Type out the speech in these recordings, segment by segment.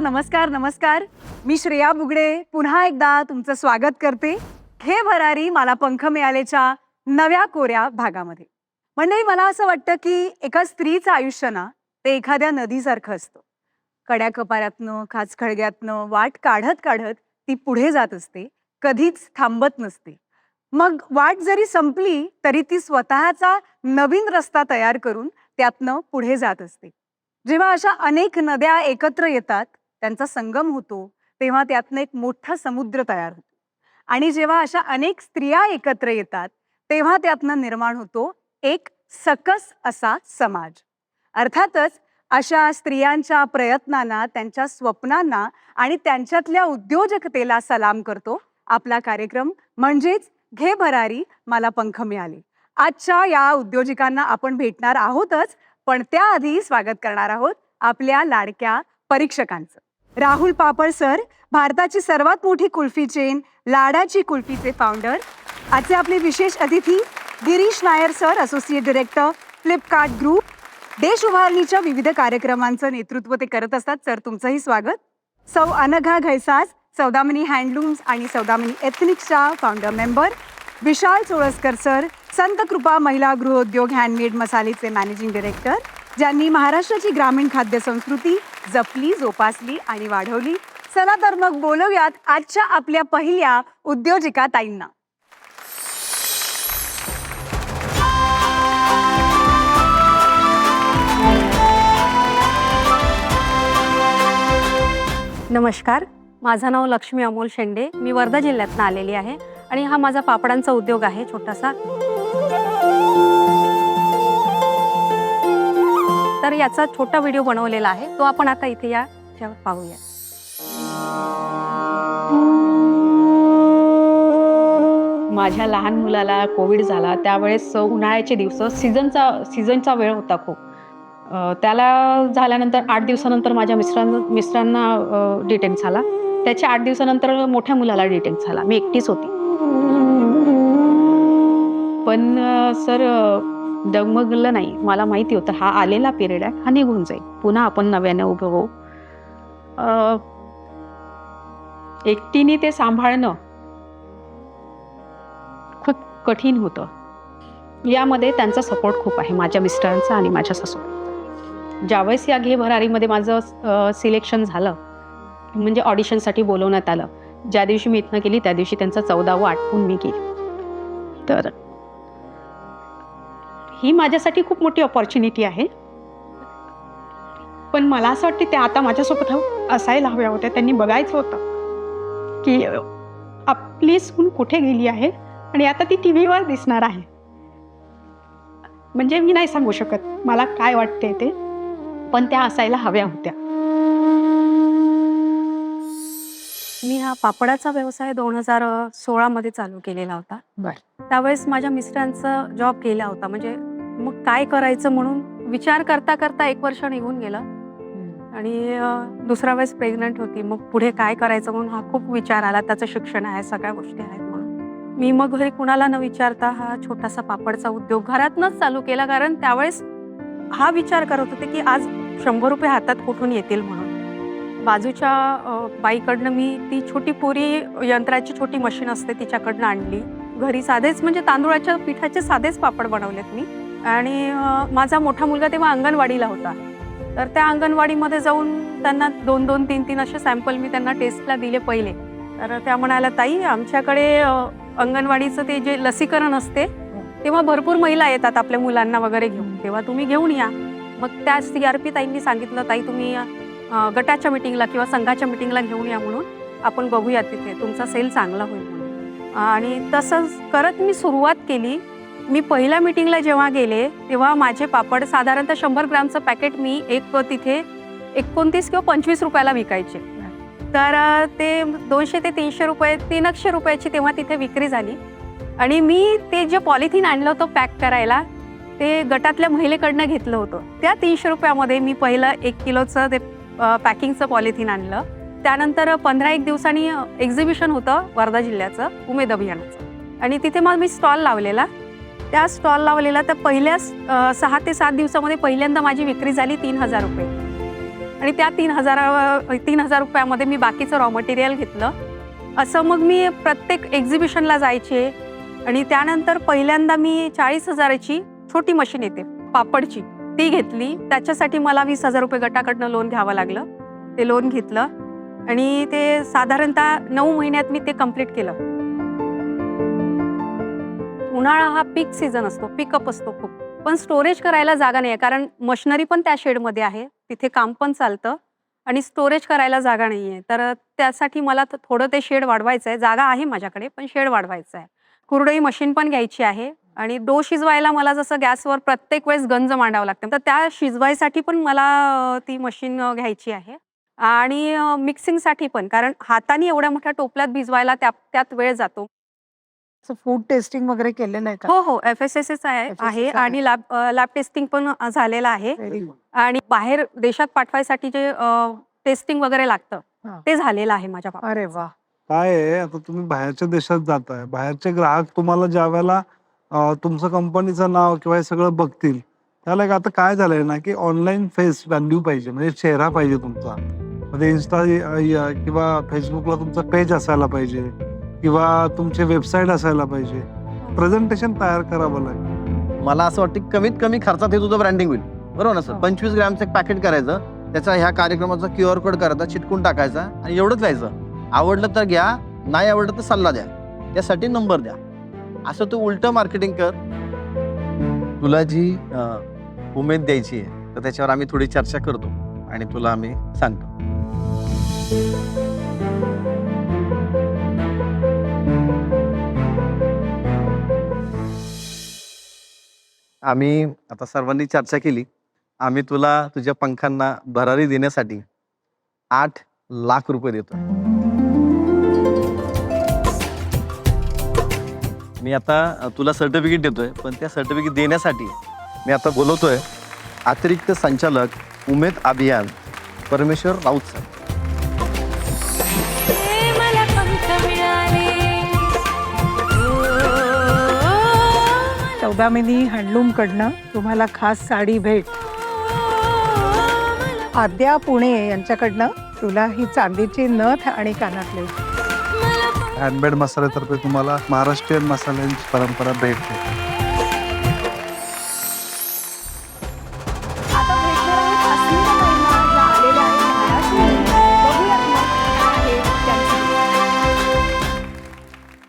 नमस्कार नमस्कार. मी श्रेया बुगडे. पुन्हा एकदा तुमचं स्वागत करते. हे भरारी मला पंख मिळालेच्या नव्या कोऱ्या भागामध्ये. मंडळी मला असं वाटतं की एका स्त्रीचं आयुष्य ना ते एखाद्या नदीसारखं असतं. कड्या कपाऱ्यातनं खाचखळग्यातनं वाट काढत काढत ती पुढे जात असते. कधीच थांबत नसते. मग वाट जरी संपली तरी ती स्वतःचा नवीन रस्ता तयार करून त्यातनं पुढे जात असते. जेव्हा अशा अनेक नद्या एकत्र येतात त्यांचा संगम होतो तेव्हा त्यातनं एक मोठा समुद्र तयार होतो. आणि जेव्हा अशा अनेक स्त्रिया एकत्र येतात तेव्हा त्यातनं निर्माण होतो एक सकस असा समाज. अर्थातच अशा स्त्रियांच्या प्रयत्नांना त्यांच्या स्वप्नांना आणि त्यांच्यातल्या उद्योजकतेला सलाम करतो आपला कार्यक्रम. म्हणजेच घे भरारी मला पंख मिळाले. आजच्या या उद्योजिकांना आपण भेटणार आहोतच पण त्याआधी स्वागत करणार आहोत आपल्या लाडक्या परीक्षकांचं. राहुल पापड सर भारताची सर्वात मोठी कुल्फी चेन लाडाची कुल्फीचे फाउंडर आजचे आपले विशेष अतिथी Girish Nair sir associate director Flipkart group देश उभारणीच्या विविध कार्यक्रमांचं नेतृत्व ते करत असतात. सर तुमचंही स्वागत. सौ अनघा घैसास सौदामिनी हँडलूम्स आणि Saudamini एथनिक्सच्या founder member Vishal Cholaskar sir Sant Kripa Mahila Gruhudyog handmade मसालेचे managing director ज्यांनी महाराष्ट्राची ग्रामीण खाद्य संस्कृती जपली जोपासली आणि वाढवली. चला तर मग बोलूयात आजच्या आपल्या पहिल्या उद्योजिका ताईंना. नमस्कार. माझं नाव लक्ष्मी अमोल शेंडे. मी वर्धा जिल्ह्यातनं आलेली आहे आणि हा माझा पापडांचा उद्योग आहे छोटासा. तर याचा छोटा व्हिडिओ बनवलेला आहे. तो आपण आता इथे या पाहूया. माझ्या लहान मुलाला कोविड झाला. त्यावेळेस उन्हाळ्याचे दिवस सीझनचा सीझनचा वेळ होता खूप. त्याला झाल्यानंतर आठ दिवसानंतर माझ्या मिस्टरांना मिस्टरांना डिटेन झाला. त्याच्या आठ दिवसानंतर मोठ्या मुलाला डिटेन झाला. मी एकटीच होती. पण सर डगमगलं नाही. मला माहिती होतं हा आलेला पिरियड आहे हा निघून जाईल. पुन्हा आपण नव्याने उभं होऊ. एकटीने ते सांभाळणं खूप कठीण होतं. यामध्ये त्यांचा सपोर्ट खूप आहे माझ्या मिस्टरांचा आणि माझ्या सासू ज्यावेळेस या घे भरारीमध्ये माझं सिलेक्शन झालं म्हणजे ऑडिशनसाठी बोलवण्यात आलं ज्या दिवशी मी इथनं केली त्या दिवशी त्यांचा चौदावं आठवून मी केली तर ही माझ्यासाठी खूप मोठी ऑपॉर्च्युनिटी आहे. पण मला असं वाटतं ते आता माझ्यासोबत असायला हव्या होत्या त्यांनी बघायचं होतं. की आपली सून कुठे गेली आहे आणि आता ती टी व्हीवर दिसणार आहे. म्हणजे मी नाही सांगू शकत मला काय वाटते ते पण त्या असायला हव्या होत्या. मी हा पापडाचा व्यवसाय दोन हजार सोळामध्ये चालू केलेला होता. बर. त्यावेळेस माझ्या मिस्टरांचा जॉब केला होता. म्हणजे मग काय करायचं म्हणून विचार करता करता एक वर्ष निघून गेलं. आणि दुसऱ्या वेळेस प्रेग्नंट होती. मग पुढे काय करायचं म्हणून हा खूप विचार आला. त्याचं शिक्षण आहे सगळ्या गोष्टी आहेत म्हणून. मी मग घरी कुणाला न विचारता हा छोटासा पापडचा उद्योग घरातनच चालू केला. कारण त्यावेळेस हा विचार करत होते की आज शंभर रुपये हातात कुठून येतील म्हणून. बाजूच्या बाईकडनं मी ती छोटी पुरी यंत्राची छोटी मशीन असते तिच्याकडनं आणली. घरी साधेच म्हणजे तांदूळाच्या पिठाचे साधेच पापड बनवलेत मी. आणि माझा मोठा मुलगा तेव्हा अंगणवाडीला होता. तर त्या अंगणवाडीमध्ये जाऊन त्यांना दोन दोन तीन तीन असे सॅम्पल मी त्यांना टेस्टला दिले पहिले. तर त्या म्हणाल्या ताई आमच्याकडे अंगणवाडीचं ते जे लसीकरण असते तेव्हा भरपूर महिला येतात आपल्या मुलांना वगैरे घेऊन. तेव्हा तुम्ही घेऊन या. मग त्या सी आर पी ताईंनी सांगितलं ताई तुम्ही गटाच्या मिटिंगला किंवा संघाच्या मिटिंगला घेऊन या म्हणून. आपण बघूया तिथे. तुमचा सेल चांगला होईल म्हणून. आणि तसंच करत मी सुरुवात केली. मी पहिल्या मिटिंगला जेव्हा गेले तेव्हा माझे पापड साधारणतः शंभर ग्रामचं पॅकेट मी एक तिथे एकोणतीस किंवा पंचवीस रुपयाला विकायचे. तर ते दोनशे ते तीनशे रुपये तीनशे रुपयाची तेव्हा तिथे विक्री झाली. आणि मी ते जे पॉलिथिन आणलं होतं पॅक करायला ते गटातल्या महिलेकडनं घेतलं होतं. त्या तीनशे रुपयामध्ये मी पहिलं एक किलोचं ते पॅकिंगचं पॉलिथिन आणलं. त्यानंतर पंधरा एक दिवसांनी एक्झिबिशन होतं वर्धा जिल्ह्याचं उमेद अभियानाचं. आणि तिथे मग मी स्टॉल लावलेला. त्या स्टॉल लावलेला तर पहिल्या सहा ते सात दिवसामध्ये पहिल्यांदा माझी विक्री झाली तीन हजार रुपये. आणि त्या तीन हजार तीन हजार रुपयामध्ये मी बाकीचं रॉ मटेरियल घेतलं. असं मग मी प्रत्येक एक्झिबिशनला जायचे आणि त्यानंतर पहिल्यांदा मी चाळीस हजाराची छोटी मशीन येते पापडची. ती घेतली. त्याच्यासाठी मला वीस हजार रुपये गटाकडनं लोन घ्यावं लागलं. ते लोन घेतलं आणि ते साधारणतः नऊ महिन्यात मी ते कंप्लीट केलं. उन्हाळा हा पीक सीझन असतो पिकअप असतो खूप. पण स्टोरेज करायला जागा नाही आहे कारण मशिनरी पण त्या शेडमध्ये आहे तिथे काम पण चालतं आणि स्टोरेज करायला जागा नाही आहे तर त्यासाठी मला थोडं ते शेड वाढवायचं आहे जागा आहे माझ्याकडे पण शेड वाढवायचं आहे कुरडई मशीन पण घ्यायची आहे आणि डो शिजवायला मला जसं गॅसवर प्रत्येक वेळेस गंज मांडावं लागतं तर त्या शिजवायसाठी पण मला ती मशीन घ्यायची आहे. आणि मिक्सिंगसाठी पण कारण हाताने एवढ्या मोठ्या टोपल्यात भिजवायला त्या त्यात वेळ जातो. फूड टेस्टिंग वगैरे केलेलं आहे का हो हो एफ एस एस एस आहे. आणि लॅब लॅब टेस्टिंग पण झालेलं आहे Very good. आणि बाहेर देशात पाठवायसाठी जे टेस्टिंग वगैरे लागतं हा. ते झालेलं आहे माझ्या बाबतीत. अरे वा काय आहे आता तुम्ही बाहेरच्या देशात जाताय बाहेरचे ग्राहक तुम्हाला ज्या वेळेला अं, तुमचं कंपनीचं नाव किंवा हे सगळं बघतील त्याला एक आता काय झालंय ना की ऑनलाईन फेस व्हॅल्यू पाहिजे म्हणजे चेहरा पाहिजे तुमचा म्हणजे इन्स्टा किंवा फेसबुकला तुमचं पेज असायला पाहिजे किंवा तुमचे वेबसाईट असायला पाहिजे. प्रेझेंटेशन तयार करावं लागेल. मला असं वाटतं की कमीत कमी खर्चात हे तुझं ब्रँडिंग होईल. बरोबर ना सर. पंचवीस ग्रॅमचं एक पॅकेट करायचं. त्याचा ह्या कार्यक्रमाचा क्यू आर कोड करायचा चिटकून टाकायचा आणि एवढंच लिहायचं. आवडलं तर घ्या नाही आवडलं तर सल्ला द्या. त्यासाठी नंबर द्या. असं तू उलट मार्केटिंग कर. तुला जी अं, उमेद द्यायची आहे तर त्याच्यावर आम्ही थोडी चर्चा करतो आणि तुला आम्ही सांगतो. आम्ही आता सर्वांनी चर्चा केली. आम्ही तुला तुझ्या पंखांना भरारी देण्यासाठी आठ लाख रुपये देतो. मी आता तुला सर्टिफिकेट देतोय पण त्या सर्टिफिकेट देण्यासाठी मी आता बोलवतोय अतिरिक्त संचालक उमेद अभियान परमेश्वर राऊत सर. चौदामिनी हँडलूमकडनं तुम्हाला खास साडी भेट. आद्या पुणे यांच्याकडनं तुला ही चांदीची नथ आणि कानातले. हँडमेड मसाल्यातर्फे तुम्हाला महाराष्ट्रीयन मसाल्यांची परंपरा भेट देते.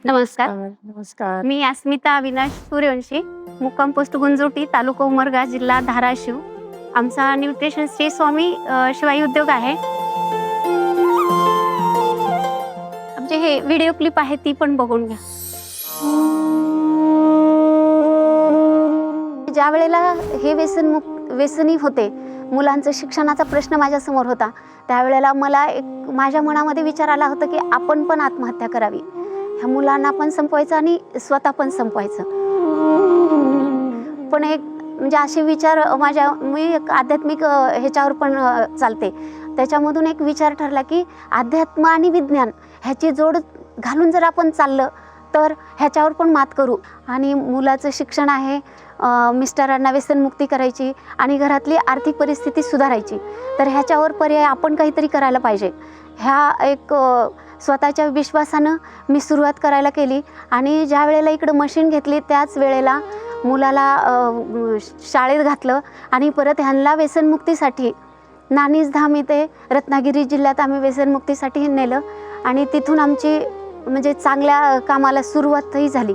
नमस्कार. नमस्कार. मी अस्मिता अविनाश सूर्यवंशी मुक्काम पोस्ट गुंजोटी तालुका उमरगा जिल्हा धाराशिव. आमचा न्यूट्रिशन श्री स्वामी शिवाई उद्योग आहे. आमचे हे व्हिडिओ क्लिप आहे ती पण बघून घ्या. ज्या वेळेला हे व्यसन मुक व्यसनी होते मुलांचं शिक्षणाचा प्रश्न माझ्यासमोर होता त्यावेळेला मला एक माझ्या मनामध्ये विचार आला होता की आपण पण आत्महत्या करावी. ह्या मुलांना पण संपवायचं आणि स्वतः पण संपवायचं. पण एक म्हणजे असे विचार माझ्या मी एक आध्यात्मिक ह्याच्यावर पण चालते. त्याच्यामधून एक विचार ठरला की अध्यात्म आणि विज्ञान ह्याची जोड घालून जर आपण चाललं तर ह्याच्यावर पण मात करू. आणि मुलाचं शिक्षण आहे मिस्टरांना व्यसनमुक्ती करायची आणि घरातली आर्थिक परिस्थिती सुधारायची. तर ह्याच्यावर पर्याय आपण काहीतरी करायला पाहिजे. ह्या एक स्वतःच्या विश्वासानं मी सुरुवात करायला केली. आणि ज्या वेळेला इकडं मशीन घेतली त्याच वेळेला मुलाला शाळेत घातलं आणि परत ह्यांना व्यसनमुक्तीसाठी नानीज धाम इथे रत्नागिरी जिल्ह्यात आम्ही व्यसनमुक्तीसाठी नेलं आणि तिथून आमची म्हणजे चांगल्या कामाला सुरुवातही झाली.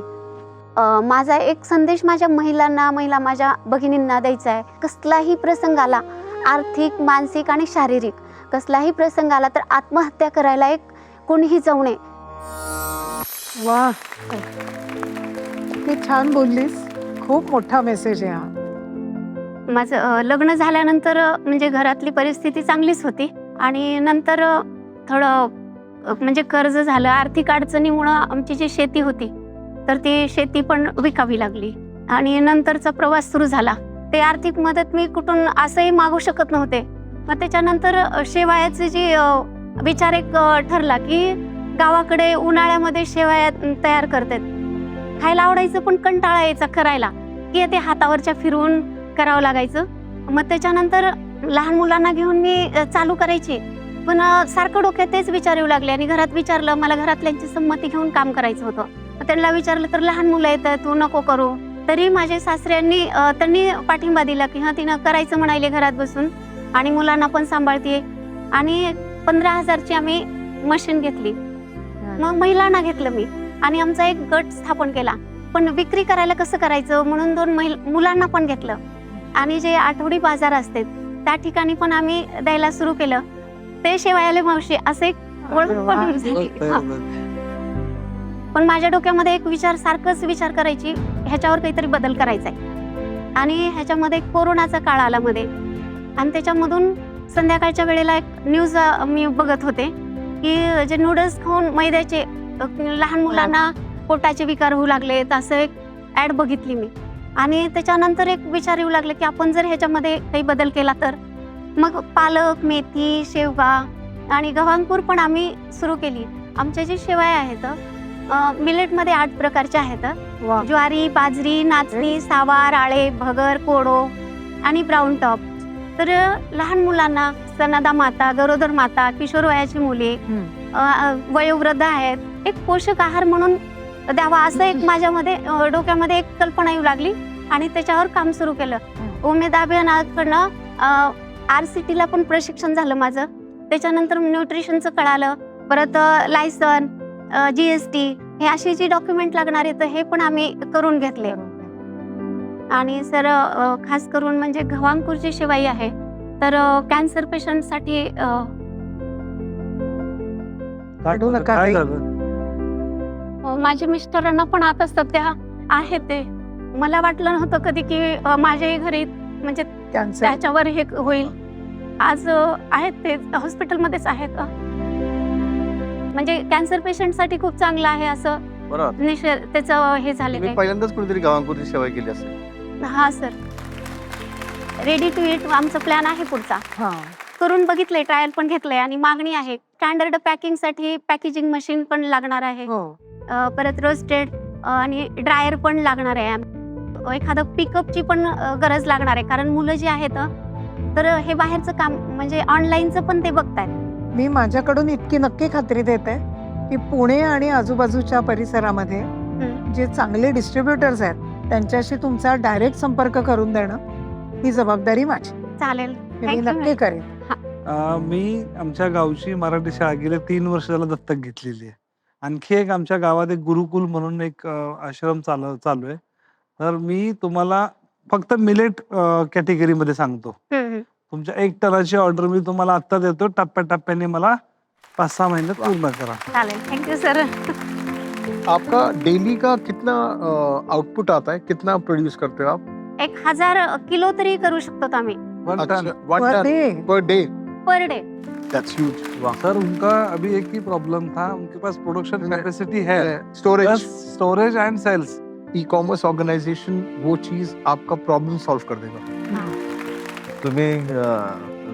माझा एक संदेश माझ्या महिलांना महिला माझ्या भगिनींना द्यायचा आहे. कसलाही प्रसंग आला आर्थिक मानसिक आणि शारीरिक कसलाही प्रसंग आला तर आत्महत्या करायला एक कोणीही जाऊ नये. वा. किती छान बोललीस. खूप मोठा मेसेज आहे हा. माझं अ, लग्न झाल्यानंतर अ, म्हणजे घरातली परिस्थिती चांगलीच होती. आणि नंतर अ, थोडं अ, म्हणजे कर्ज झालं आर्थिक अडचणीमुळं आमची जी शेती होती तर ती शेती पण विकावी लागली. आणि नंतरचा प्रवास सुरू झाला. ते आर्थिक मदत मी कुठून असंही मागू शकत नव्हते. मग त्याच्यानंतर अ, शेवायाचे जी अ, विचार एक ठरला की गावाकडे उन्हाळ्यामध्ये शेवया तयार करतात. खायला आवडायचं पण कंटाळा यायचा करायला. की ते हातावरच्या फिरून करावं लागायचं. मग त्याच्यानंतर लहान मुलांना घेऊन मी चालू करायची. पण सारखं डोक्यात तेच विचार येऊ लागले आणि घरात विचारलं मला घरातल्यांची संमती घेऊन काम करायचं होतं. त्यांना विचारलं तर लहान मुलं येतं तू नको करू. तरी माझ्या सासऱ्यांनी त्यांनी पाठिंबा दिला की हा तिनं करायचं म्हणाले घरात बसून आणि मुलांना पण सांभाळते आणि पंधरा हजारची आम्ही मशीन घेतली. मग महिलांना घेतलं मी. आणि आमचा एक गट स्थापन केला. पण विक्री करायला कसं करायचं म्हणून दोन महिला मुलांना पण घेतलं. आणि जे आठवडी बाजार असते त्या ठिकाणी पण आम्ही द्यायला सुरू केलं. ते शेवायाले मावशी असे एक ओळख पण झाली. हा. पण माझ्या डोक्यामध्ये एक विचार सारखंच विचार करायची ह्याच्यावर काहीतरी बदल करायचा आहे आणि ह्याच्यामध्ये कोरोनाचा काळ आला मध्ये. आणि त्याच्यामधून संध्याकाळच्या वेळेला एक न्यूज मी बघत होते की जे नूडल्स खाऊन मैद्याचे लहान मुलांना पोटाचे विकार होऊ लागले असं एक ॲड बघितली मी. आणि त्याच्यानंतर एक विचार येऊ लागले की आपण जर ह्याच्यामध्ये काही बदल केला तर? मग पालक मेथी शेवगा आणि गव्हांकूर पण आम्ही सुरू केली. आमच्या जे शेवया आहेत मिलेटमध्ये आठ प्रकारच्या आहेत. ज्वारी बाजरी नाचणी सावार आळे भगर कोडो आणि ब्राऊन टॉप तर लहान मुलांना स्तनदा माता गरोदर माता किशोर वयाची मुले वयोवृद्ध आहेत एक पोषक आहार म्हणून द्यावा असं एक माझ्यामध्ये डोक्यामध्ये एक कल्पना येऊ लागली आणि त्याच्यावर काम सुरू केलं. उमेद अभियानाकडनं आर सी टीला पण प्रशिक्षण झालं माझं. त्याच्यानंतर न्यूट्रिशनचं कळालं परत लायसन जी एस टी हे असे जे डॉक्युमेंट लागणार आहेत हे पण आम्ही करून घेतले. आणि सर खास करून म्हणजे गव्हांकूरची शिवाई आहे तर कॅन्सर पेशंटसाठी. झालं? माझ्या मिस्टरांना पण आता सध्या आहे ते. मला वाटलं नव्हतं कधी की माझ्याही घरी म्हणजे कॅन्सर त्याच्यावर हे होईल. आज आहेत ते हॉस्पिटलमध्येच आहेत म्हणजे कॅन्सर पेशंटसाठी खूप चांगलं आहे असं त्याचं हे आहे. पहिल्यांदाच कुठेतरी गावांकुरची सेवा केली असेल. हा सर रेडी टू इट आमचा प्लॅन आहे पुढचा. हा. करून बघितलंय ट्रायल पण घेतलंय आणि मागणी आहे. स्टँडर्ड पॅकिंगसाठी पॅकेजिंग मशीन पण लागणार आहे. हो. अ, परत रोस्टेड आणि ड्रायर पण लागणार आहे. एखादं पिकअपची पण अ, गरज लागणार आहे. कारण मुलं जी आहेत अ, तर हे बाहेरचं काम म्हणजे ऑनलाईनचं पण ते बघतायत. मी माझ्याकडून इतकी नक्की खात्री देते की पुणे आणि आजूबाजूच्या परिसरामध्ये. जे चांगले डिस्ट्रीब्युटर्स आहेत त्यांच्याशी तुमचा डायरेक्ट संपर्क करून देणं ही जबाबदारी माझी. चालेल. हे मी Thank you, नक्की करेन. अं, मी आमच्या गावची मराठी शाळा गेल्या तीन वर्ष झाला दत्तक घेतलेली आहे. आणखी एक आमच्या गावात एक गुरुकुल म्हणून एक अं, आश्रम चालू चालू आहे. तर मी तुम्हाला फक्त मिलेट कॅटेगरीमध्ये सांगतो. हम्म, हम्म. तुमच्या एक टनाची ऑर्डर मी तुम्हाला आत्ता देतो. टप्प्याटप्प्याने मला पाच सहा महिन्यात पूर्ण करा. चालेल. थँक्यू सर आपका डेली का कितना आउटपुट आता है? कितना प्रोड्यूस करते हो आप? एक हज़ार किलो तरी करू शकतो आम्ही. Per day per day that's huge sir उनका अभी एक ही प्रॉब्लम था. उनके पास प्रोडक्शन कैपेसिटी है. Storage storage and sales e commerce organization वो चीज़ आपका प्रॉब्लम सॉल्व कर देगा. तुम्ही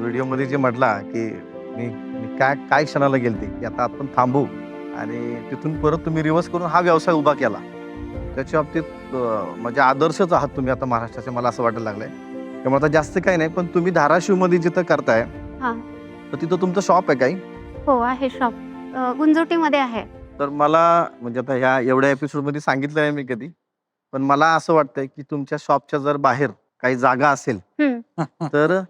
व्हिडिओमध्ये जे म्हटला की मी मी काय काय क्षणाला गेलते? की आता आपण थांबू. आणि तिथून परत तुम्ही रिव्हर्स करून हा व्यवसाय उभा केला. त्याच्या बाबतीत म्हणजे आदर्शच आहात तुम्ही आता महाराष्ट्राचे मला असं वाटायला लागलंय. त्यामुळे आता जास्त काही नाही पण तुम्ही धाराशिवमध्ये जिथं करताय हा. तर तिथं तुमचं शॉप आहे काही? हो आहे शॉप गुंजोटीमध्ये आहे. तर मला म्हणजे आता ह्या एवढ्या एपिसोडमध्ये सांगितलं नाही मी कधी पण मला असं वाटतंय की तुमच्या शॉपच्या जर बाहेर काही जागा असेल. तर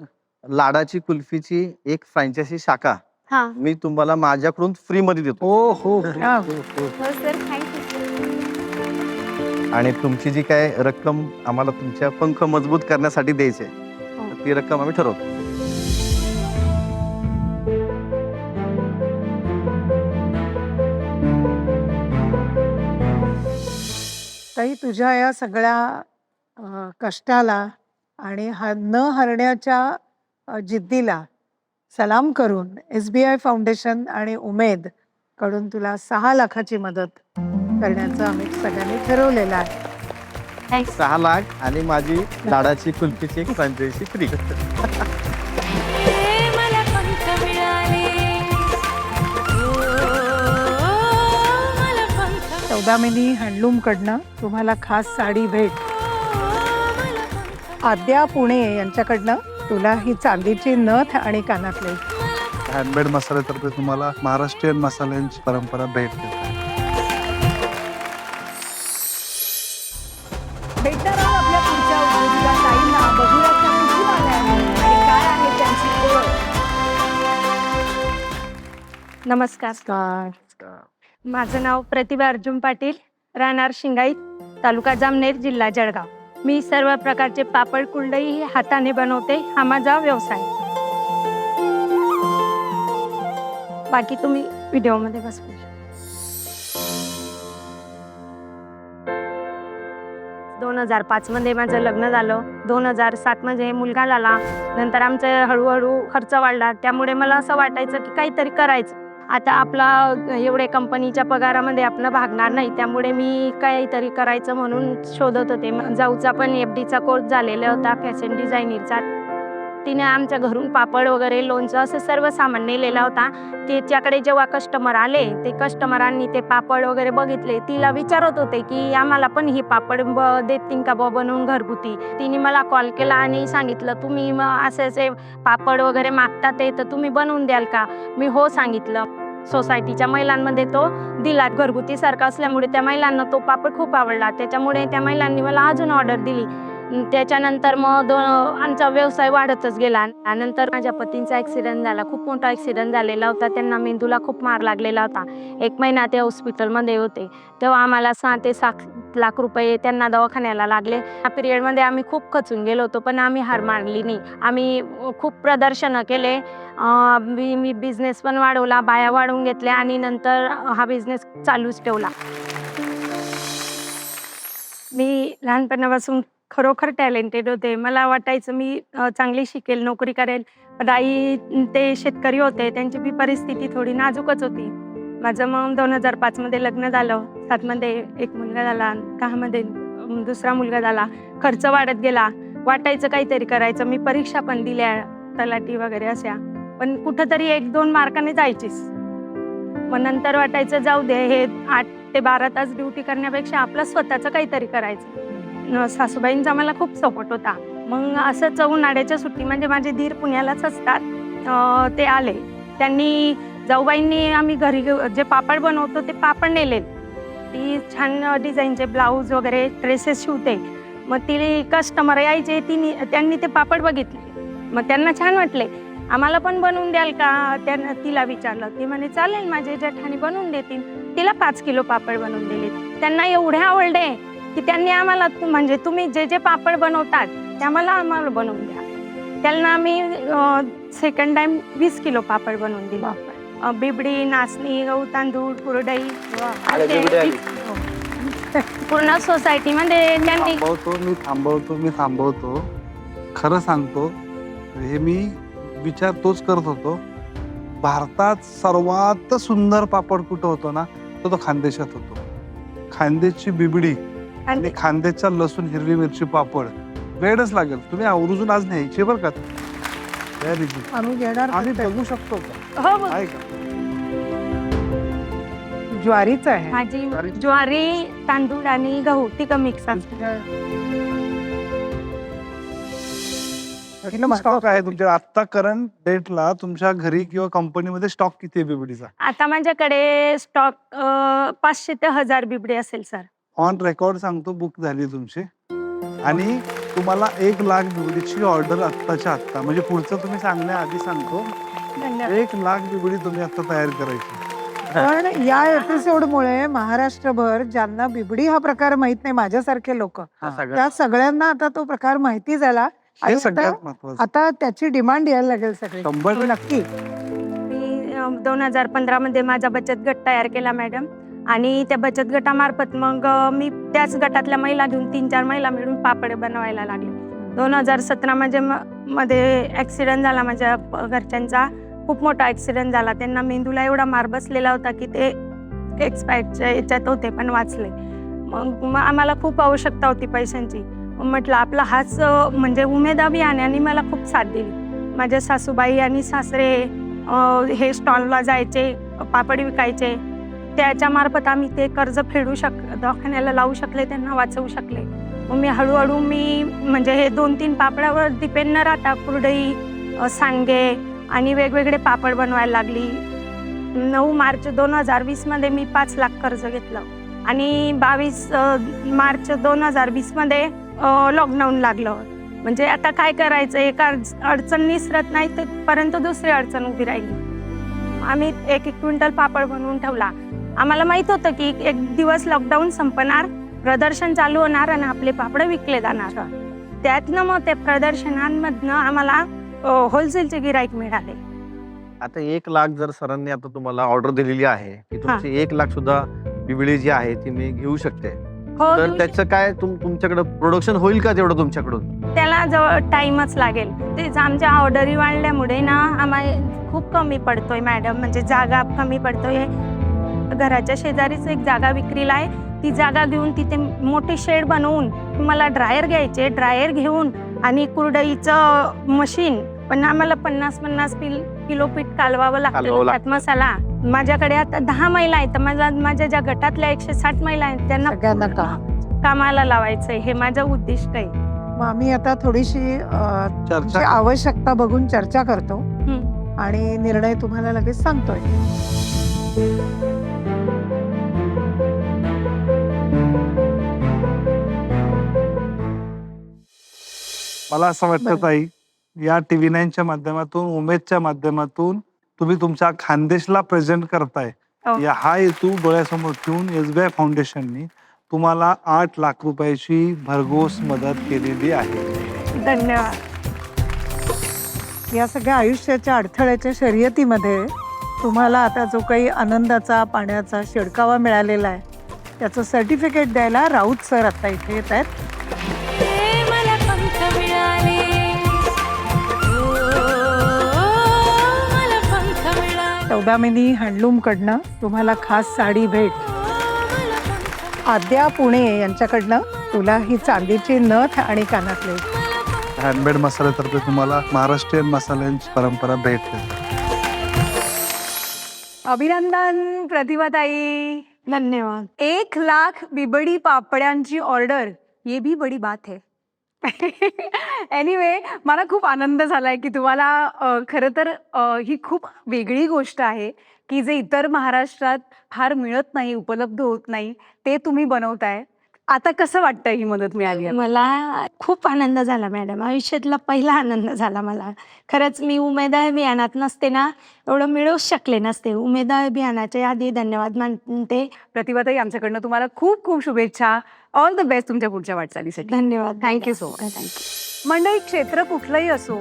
लाडाची कुल्फीची एक फ्रँचायसी शाखा हा. मी तुम्हाला माझ्याकडून फ्री मध्ये देतो. हो हा. हो सर थँक्यू आणि तुमची जी काय रक्कम आम्हाला तुमच्या पंख मजबूत करण्यासाठी द्यायची आहे हो. तर ती रक्कम आम्ही ठरवतो. ताई तुझ्या या सगळ्या अ, कष्टाला आणि हा न हरण्याच्या अ, जिद्दीला सलाम करून एस बी आय फाउंडेशन आणि उमेदकडून तुला सहा लाखाची मदत करण्याचं आम्ही सगळ्यांनी ठरवलेलं आहे. थँक्स सहा लाख आणि माझी लाडाची कुल्फीची एक फ्री. पंख चौदामिनी हँडलूमकडनं तुम्हाला खास साडी भेट. आद्या पुणे यांच्याकडनं तुला ही चांदीची नथ आणि कानातले. हँडमेड मसाल्यातर्फे तुम्हाला महाराष्ट्रीयन मसाल्यांची परंपरा भेट देते भेटणार आहोत आपल्या पुढच्या उद्योजका ताईंना बघूया त्या कुठून आल्या आहेत आणि काय आहे त्यांची ओळख. नमस्कार. माझं नाव प्रतिभा अर्जुन पाटील राहणार शिंगाई तालुका जामनेर जिल्हा जळगाव. मी सर्व प्रकारचे पापड कुंडई हाताने बनवते. हा माझा व्यवसाय. बाकी तुम्ही व्हिडिओमध्ये बसू दोन हजार पाच मध्ये माझं लग्न झालं. दोन हजार सात मध्ये मुलगा झाला. नंतर आमचं हळूहळू खर्च वाढला. त्यामुळे मला असं वाटायचं की काहीतरी करायचं. आता आपला एवढे कंपनीच्या पगारामध्ये आपलं भागणार नाही. त्यामुळे मी काहीतरी करायचं म्हणून शोधत होते. जाऊचा पण एफ डीचा कोर्स झालेला होता फॅशन डिझायनिंगचा तिने आमच्या घरून पापड वगैरे लोणचं असं सर्व सामान नेलेला होता. त्याच्याकडे जेव्हा कस्टमर आले ते कस्टमरांनी ते पापड वगैरे बघितले. तिला विचारत होते की आम्हाला पण ही पापड ब देतील का बुवा बनवून घरगुती? तिने मला कॉल केला आणि सांगितलं तुम्ही मग असे असे पापड वगैरे मागतात ते तर तुम्ही बनवून द्याल का? मी हो सांगितलं. सोसायटीच्या महिलांमध्ये तो दिला. घरगुती सारखा असल्यामुळे त्या महिलांना तो पापड खूप आवडला. त्याच्यामुळे त्या महिलांनी मला अजून ऑर्डर दिली. त्याच्यानंतर मग दोन आमचा व्यवसाय वाढतच गेला. त्यानंतर माझ्या पतींचा ॲक्सिडेंट झाला. खूप मोठा ॲक्सिडेंट झालेला होता. त्यांना मेंदूला खूप मार लागलेला होता. एक महिना ते हॉस्पिटलमध्ये होते. तेव्हा आम्हाला सहा ते सात लाख रुपये त्यांना दवाखान्याला लागले. या पिरियडमध्ये आम्ही खूप खचून गेलो होतो पण आम्ही हार मानली नाही. आम्ही खूप प्रदर्शनं केले. मी मी बिझनेस पण वाढवला बाया वाढवून घेतल्या आणि नंतर हा बिझनेस चालूच ठेवला. मी लहानपणापासून खरोखर टॅलेंटेड होते. मला वाटायचं मी चांगली शिकेल नोकरी करेल. पण आई ते शेतकरी होते. त्यांची बी परिस्थिती थोडी नाजूकच होती. माझं मग दोन हजार पाचमध्ये लग्न झालं. सातमध्ये एक मुलगा झाला दहामध्ये दुसरा मुलगा झाला. खर्च वाढत गेला. वाटायचं काहीतरी करायचं. मी परीक्षा पण दिल्या तलाठी वगैरे अशा. पण कुठंतरी एक दोन मार्काने जायचीच. मग नंतर वाटायचं जाऊ दे हे आठ ते बारा तास ड्युटी करण्यापेक्षा आपलं स्वतःचं काहीतरी करायचं. सासूबाईंचा मला खूप सपोर्ट होता. मग असंच उन्हाळ्याच्या सुट्टी म्हणजे माझे धीर पुण्यालाच असतात ते आले. त्यांनी जाऊबाईंनी आम्ही घरी जे पापड बनवतो ते पापड नेले. ती छान डिझाईनचे ब्लाऊज वगैरे ड्रेसेस शिवते. मग ती कस्टमर यायचे तिने त्यांनी ते पापड बघितले. मग त्यांना छान वाटले. आम्हाला पण बनवून द्याल का? त्यांना तिला विचारलं. ती म्हणे चालेल माझे जेठाणी बनवून देतील. तिला पाच किलो पापड बनवून दिले त्यांना एवढे आवडले. की त्यांनी आम्हाला म्हणजे तुम्ही जे जे पापड बनवतात ते आम्हाला आम्हाला बनवून द्या. त्यांना आम्ही सेकंड टाइम वीस किलो पापड बनवून दिले. बिबडी नाचणी गहू तांदूळ कुरडई. पूर्ण सोसायटीमध्ये त्यांनी थांबवतो मी थांबवतो मी थांबवतो. खरं सांगतो हे मी विचार तोच करत होतो. भारतात सर्वात सुंदर पापड कुठं होतो ना तो तो खानदेशात होतो. खानदेशची बिबडी आणि खानदेशचा लसूण हिरवी मिरची पापड. वेळच लागेल. तुम्ही आवर्जून आज न्यायचे बरं का? Very good. आम्ही घेणार आम्ही बघू शकतो. का हो आहे का? ज्वारीचं आहे. माझी ज्वारी. तांदूळ आणि गहू. तिघ मिक्स असते? किती स्टॉक आहे तुमच्या आता करंट डेटला तुमच्या घरी किंवा कंपनीमध्ये स्टॉक किती आहे बिबडीचा? आता माझ्याकडे स्टॉक पाचशे ते हजार बिबडे असेल सर ऑन रेकॉर्ड सांगतो बुक झाली तुमची. आणि तुम्हाला एक लाख बिबडीची ऑर्डर आत्ताच्या आत्ता म्हणजे पुढचं तुम्ही सांगण्याआधी सांगतो एक लाख बिबडी तुम्ही आता तयार करायची. पण या एपिसोडमुळे महाराष्ट्रभर ज्यांना बिबडी हा प्रकार माहीत नाही माझ्यासारखे लोक त्या सगळ्यांना आता तो प्रकार माहिती झाला. आता त्याची डिमांड यायला लागेल सगळी. नक्की. मी दोन हजार पंधरामध्ये माझा बचत गट तयार केला मॅडम. आणि त्या बचत गटामार्फत मग मी त्याच गटातल्या महिला घेऊन तीन चार महिला मिळून पापड बनवायला लागले. दोन हजार सतरा म्हणजे म- मध्ये ॲक्सिडेंट झाला माझ्या घरच्यांचा. खूप मोठा ॲक्सिडेंट झाला. त्यांना मेंदूला एवढा मार बसलेला होता की ते एक्सपायरच्या याच्यात होते पण वाचले. मग मग आम्हाला खूप आवश्यकता होती पैशांची. म्हटलं आपला हाच म्हणजे उमेद अभियानाने मला खूप साथ दिली. माझ्या सासूबाई आणि सासरे हे स्टॉलला जायचे पापड विकायचे. त्याच्यामार्फत आम्ही ते कर्ज फेडू शक दवाखान्याला लावू शकले त्यांना वाचवू शकले. मग मी हळूहळू मी म्हणजे हे दोन तीन पापडावर डिपेंड न राहता कुरडई सांगे आणि वेगवेगळे पापड बनवायला लागली. नऊ मार्च दोन हजार वीसमध्ये मी पाच लाख कर्ज घेतलं आणि बावीस मार्च दोन हजार वीसमध्ये लॉकडाऊन लागलं. म्हणजे आता काय करायचं? एक अडच- अडचण निसरत नाही तर परंतु दुसरी अडचण उभी राहिली. आम्ही एक एक क्विंटल पापड बनवून ठेवला. आम्हाला माहीत होतं की एक दिवस लॉकडाऊन संपणार प्रदर्शन चालू होणार आणि आपले पापड विकले जाणार. त्यातनं मग ते प्रदर्शनांमधनं आम्हाला होलसेलचे गिराईक मिळाले. आता एक लाख जर सरांनी आता तुम्हाला ऑर्डर दिलेली आहे की तुमची एक लाख सुद्धा बिबळी जी आहे ती मी घेऊ शकते. हो तर त्याचं काय तुम तुमच्याकडे प्रोडक्शन होईल का तेवढं तुमच्याकडून? त्याला जवळ टाइमच लागेल. तेच आमच्या ऑर्डरी वाढल्यामुळे ना आम्हाला खूप कमी पडतोय मॅडम म्हणजे जागा कमी पडतोय. घराच्या शेजारीच एक जागा विक्रीला आहे. ती जागा घेऊन तिथे मोठे शेड बनवून मला ड्रायर घ्यायचे. ड्रायर घेऊन आणि कुरडईचं मशीन पण आम्हाला पन्नास पन्नास किल किलो पीठ कालवावं कालवावं लागतं. त्यात मसाला. माझ्याकडे आता दहा महिला आहेत. तर माझ्या माझ्या ज्या गटातल्या एकशे साठ महिला आहेत त्यांना कामाला लावायचंय. हे माझं उद्दिष्ट आहे. मग आम्ही आता थोडीशी अ, तुमची चर्चा आवश्यकता बघून चर्चा करतो. आणि निर्णय तुम्हाला लगेच सांगतोय. मला असं वाटतं. ताई या टीव्ही नाईनच्या माध्यमातून उमेदच्या माध्यमातून तुम्ही तुमच्या खानदेशला प्रेझेंट करताय हो. या हा हेतू डोळ्यासमोर ठेवून एसबीआय फाउंडेशननी तुम्हाला आठ लाख रुपयाची भरघोस मदत केलेली आहे धन्यवाद या सगळ्या आयुष्याच्या अडथळ्याच्या शर्यतीमध्ये तुम्हाला आता जो काही आनंदाचा पाण्याचा शिडकावा मिळालेला आहे त्याचं सर्टिफिकेट द्यायला राऊत सर आता इथे येत आहेत सौदामिनी हँडलूमकडनं तुम्हाला खास साडी भेट. आद्या पुणे यांच्याकडनं तुला ही चांदीची नथ आणि कानातले. हँडमेड मसाल्यातर्फे तुम्हाला महाराष्ट्रीयन मसाल्यांची परंपरा भेट अभिनंदन प्रतिभाताई. धन्यवाद. एक लाख बिबडी पापड्यांची ऑर्डर. ये भी बडी बात है. एनिवे मला खूप आनंद झालाय की तुम्हाला खरं तर अ, ही खूप वेगळी गोष्ट आहे की जे इतर महाराष्ट्रात फार मिळत नाही उपलब्ध होत नाही ते तुम्ही बनवताय. आता कसं वाटतं ही मदत मिळाली? मला खूप आनंद झाला मॅडम. आयुष्यातला पहिला आनंद झाला मला. खरंच मी उमेद अभियानात नसते ना एवढं मिळवूच शकले नसते. उमेद अभियानाच्या आधी धन्यवाद मानते. प्रतिभाताई आमच्याकडनं तुम्हाला खूप खूप शुभेच्छा. ऑल द बेस्ट तुमच्या पुढच्या वाटचालीसाठी. धन्यवाद. You so much. थँक्यू मंडळी क्षेत्र कुठलंही असो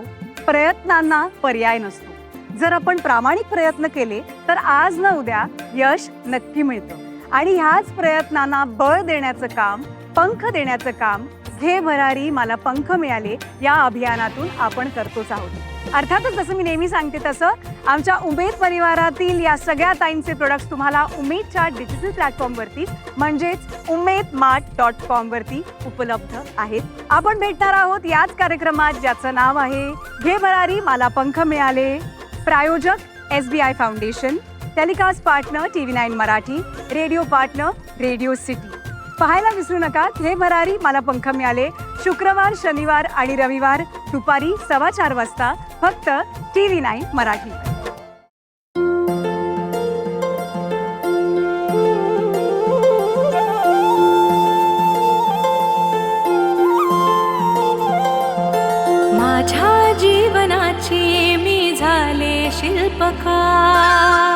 प्रयत्नांना पर्याय नसतो. जर आपण प्रामाणिक प्रयत्न केले तर आज न उद्या यश नक्की मिळतं. आणि ह्याच प्रयत्नांना बळ देण्याचं काम पंख देण्याचं काम हे भरारी मला पंख मिळाले या अभियानातून आपण करतोच आहोत. अर्थातच जसं मी नेहमी सांगते तसं आमच्या उमेद परिवारातील या सगळ्या ताईंचे प्रोडक्ट्स तुम्हाला उमेदच्या डिजिटल प्लॅटफॉर्मवरती म्हणजेच उमेद मार्ट डॉट कॉमवरती उपलब्ध आहेत. आपण भेटणार आहोत याच कार्यक्रमात ज्याचं नाव आहे घे भरारी मला पंख मिळाले. प्रायोजक S B I foundation. Telecast partner T V nine Marathi radio partner Radio City. पाहायला विसरू नका हे भरारी मला पंख मिळाले. शुक्रवार शनिवार आणि रविवार दुपारी सव्वा चार वाजता फक्त टी व्ही नाईन मराठी. माझ्या जीवनाची मी झाले शिल्पकार.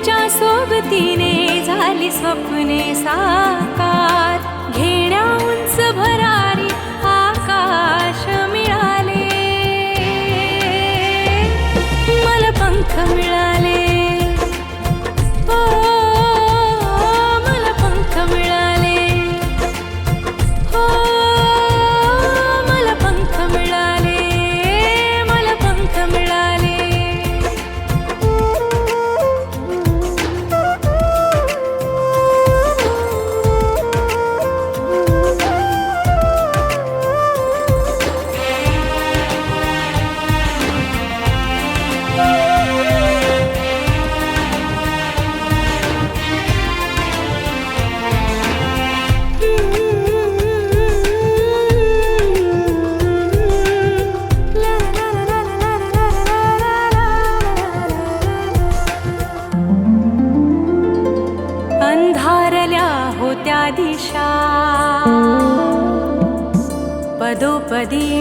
उमेदच्या सोबतीने झाली स्वप्ने साकार. Adiós.